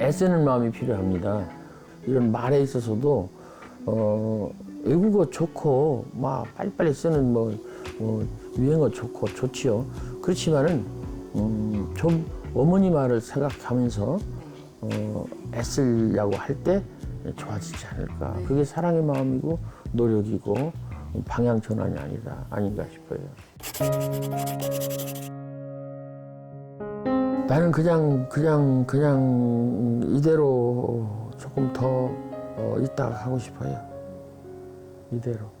애쓰는 마음이 필요합니다. 이런 말에 있어서도 어, 외국어 좋고 막 빨리빨리 쓰는 뭐, 뭐 유행어 좋고 좋지요. 그렇지만은 음, 좀 어머니 말을 생각하면서 어, 애쓰려고 할 때 좋아지지 않을까. 그게 사랑의 마음이고 노력이고 방향 전환이 아니다 아닌가 싶어요. 나는 그냥 그냥 그냥 이대로 조금 더 어, 있다가 하고 싶어요. 이대로.